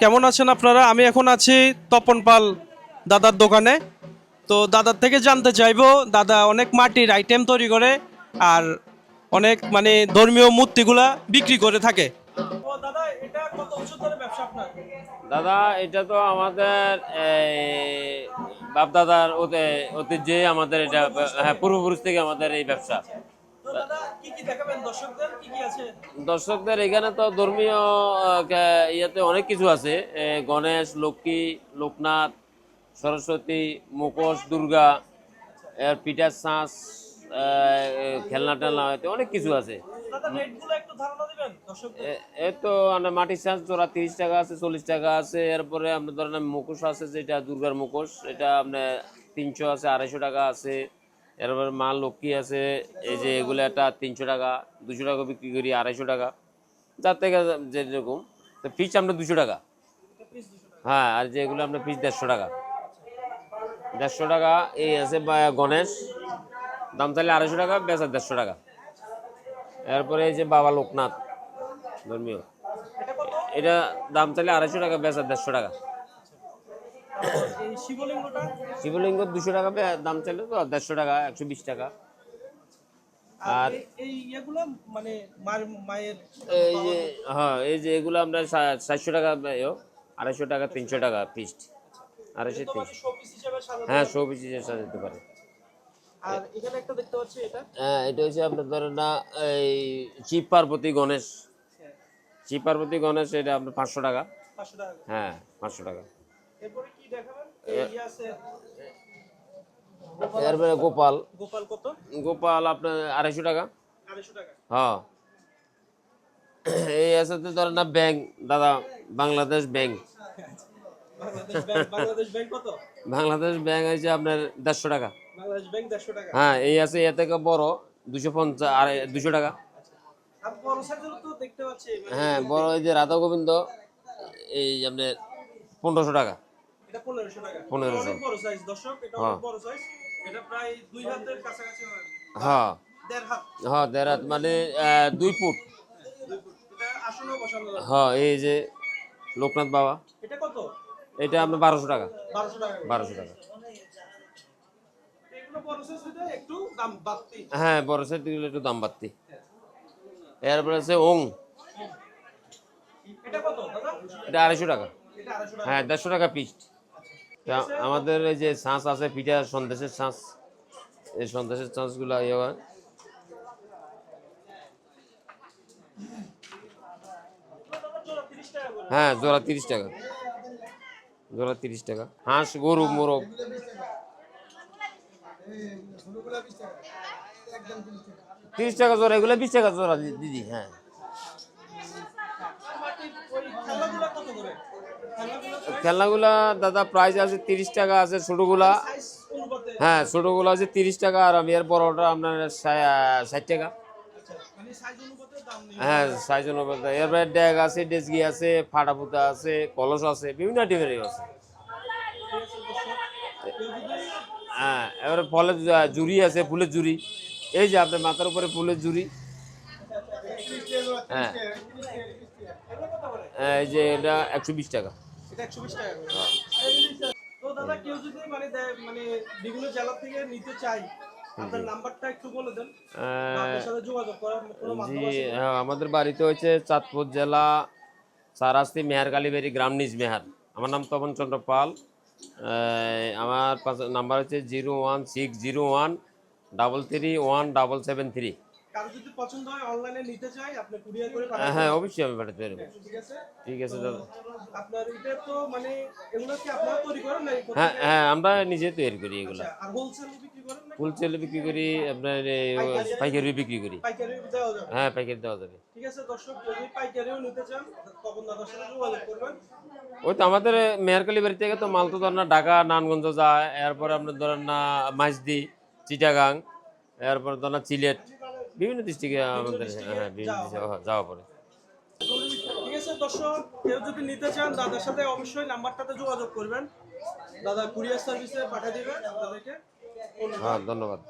কেমন আছেন আপনারা? আমি এখন আছি তপন পাল দাদার দোকানে। তো দাদার থেকে জানতে চাইব, দাদা অনেক মাটির আইটেম তৈরি করে আর অনেক মানে ধর্মীয় মূর্তিগুলা বিক্রি করে থাকে। দাদা, এটা কত বছর ধরে ব্যবসা আপনার? দাদা এটা তো আমাদের বাপদাদার ঐতিহ্যে আমাদের এটা হ্যাঁ পূর্বপুরুষ থেকে আমাদের এই ব্যবসা। দর্শকদের? এখানে তো ধর্মীয় ইয়েতে অনেক কিছু আছে। গণেশ লক্ষ্মী লোকনাথ সরস্বতী মুখোশ দুর্গা পিঠার শ্বাস খেলনা টেলনা অনেক কিছু আছে। এই তো মাটির শ্বাস জোড়া তিরিশ টাকা আছে চল্লিশ টাকা আছে এরপরে আপনার ধরেন মুখোশ আছে যেটা দুর্গার মুখোশ এটা আপনার তিনশো আছে আড়াইশো টাকা আছে এরপরে মা লক্ষ্মী আছে এই যে এগুলো একটা তিনশো টাকা দুশো টাকা বিক্রি করি আড়াইশো টাকা যার থেকে যেরকম তো পিস আমরা দুশো টাকা। হ্যাঁ আর যেগুলো আপনার দেড়শো টাকা। দেড়শো টাকা এই আছে গণেশ দাম চাইলে আড়াইশো টাকা বেচা দেড়শো টাকা। এরপরে এই যে বাবা লোকনাথ, ধর্মীয়। এটা দাম চাইলে আড়াইশো টাকা বেচা, দেড়শো টাকা। শিবলিঙ্গ দুশো টাকা দাম চাইলে তো দেড়শো টাকা, একশো বিশ টাকা। আর এই- যে হ্যাঁ এই যে এগুলো আমরা সাতশো টাকা আড়াইশো টাকা, তিনশো টাকা পিস্ট আড়াইশো, তিনশো। হিসেবে হ্যাঁ সব কিছু সাজাতে পারে। আর এখানে একটা দেখতে পাচ্ছি এটা? হ্যাঁ এটা হচ্ছে আপনার ধরেন না এই শিব পার্বতী গণেশ। শিব পার্বতী গণেশ এটা আপনার পাঁচশো টাকা। পাঁচশো টাকা হ্যাঁ পাঁচশো টাকা। এরপরে কি দেখাবেন? এই ইয়ে আছে এরপরে গোপাল। গোপাল কত? গোপাল আপনার আড়াইশো টাকা। আড়াইশো টাকা। হ্যাঁ। এই আছে তো ধরেন না ব্যাংক দাদা বাংলাদেশ ব্যাংক। বাংলাদেশ ব্যাংক আছে আপনার দেড়শো টাকা। হ্যাঁ এই আছে এ থেকে বড় দুশো পঞ্চাশ আর দুশো টাকা। পাচ্ছি মানে হ্যাঁ বড় এই যে রাধা গোবিন্দ এই আপনার পনেরোশো টাকা। পনেরোশো টাকা। 1500 অনেক বড় সাইজ দর্শক এটা হ্যাঁ। হয়। হ্যাঁ। দেড় হাত। মানে দুই ফুট। হ্যাঁ এই যে লোকনাথ বাবা। এটা কত? এটা আপনার বারোশো টাকা। বারোশো টাকা এগুলো বড় সাইজ একটু দাম বাড়তি। হ্যাঁ এরপরে আছে ওং। এটা আড়াইশো টাকা। হ্যাঁ দেড়শো টাকা পিস আমাদের এই যে শাঁস আছে পিঠা সন্দেশের শাঁস এই সন্দেশের ছাঁচগুলো ইয়ে হয়। হ্যাঁ জোড়া তিরিশ টাকা। জোড়া তিরিশ টাকা। হাঁস, গরু, মোরগ। তিরিশ টাকা জোড়া, এগুলো বিশ টাকা জোড়া দিদি হ্যাঁ। খেলনাগুলা, দাদা প্রাইস আছে তিরিশ টাকা, আছে ছোটোগুলা। হ্যাঁ ছোটোগুলো আছে তিরিশ টাকা, আর আমি এর বড়টা আপনার ষাট টাকা। হ্যাঁ সাইজ অনুপাতে এরপরে ড্যাগ আছে ডেসগি আছে ফাটা ফুটা আছে কলস আছে বিভিন্ন টিমের আছে। হ্যাঁ এবারে ফলের জুড়ি আছে ফুলের জুড়ি এই যে আপনার মাথার উপরে ফুলের জুড়ি হ্যাঁ। হ্যাঁ, এই যে এটা একশো বিশ টাকা। দাদা কেউ যদি মানে মানে বিভিন্ন জেলা থেকে নিতে চাই জি হ্যাঁ আমাদের বাড়িতে হচ্ছে চাঁদপুর জেলা সারাস্তি মেহার কালীবাড়ি গ্রাম নিজ মেহার। আমার নাম তপন চন্দ্র পাল। আমার নাম্বার হচ্ছে zero one six zero one double three one double seven three. হয় অবশ্যই আমি পাঠাতে পারব। ঠিক আছে? ঠিক আছে দাদা। আপনার এটা তো মানে এগুলো কি আপনারা তৈরি করেন না হ্যাঁ হ্যাঁ আমরা নিজে তৈরি করি এগুলো। আর হোলসেল বিক্রি করেন না ফুলসেল বিক্রি করি আপনার পাইকারি বিক্রি করি। পাইকারি দেওয়া যাবে? হ্যাঁ পাইকারি দেওয়া যাবে। ঠিক আছে দর্শক যদি পাইকারিও নিতে চান তখন দাদার সাথে যোগাযোগ করবেন। ওই তো আমাদের মেয়ারকালি বাড়ি থেকে তো মাল তো ধরেন না ঢাকা নানগঞ্জ যায় এরপরে আপনার ধরেন না মাইজদি চিটাগাং এরপর ধরেন না সিলেট বিভিন্ন ডিস্ট্রিক্টে আমাদের হ্যাঁ বিভিন্ন যাওয়া পড়ে। আচ্ছা, দর্শক, কেউ যদি নিতে চান দাদার সাথে অবশ্যই নাম্বারটাতে যোগাযোগ করবেন। দাদা কুরিয়ার সার্ভিসে পাঠিয়ে দেবেন দাদাকে হ্যাঁ ধন্যবাদ।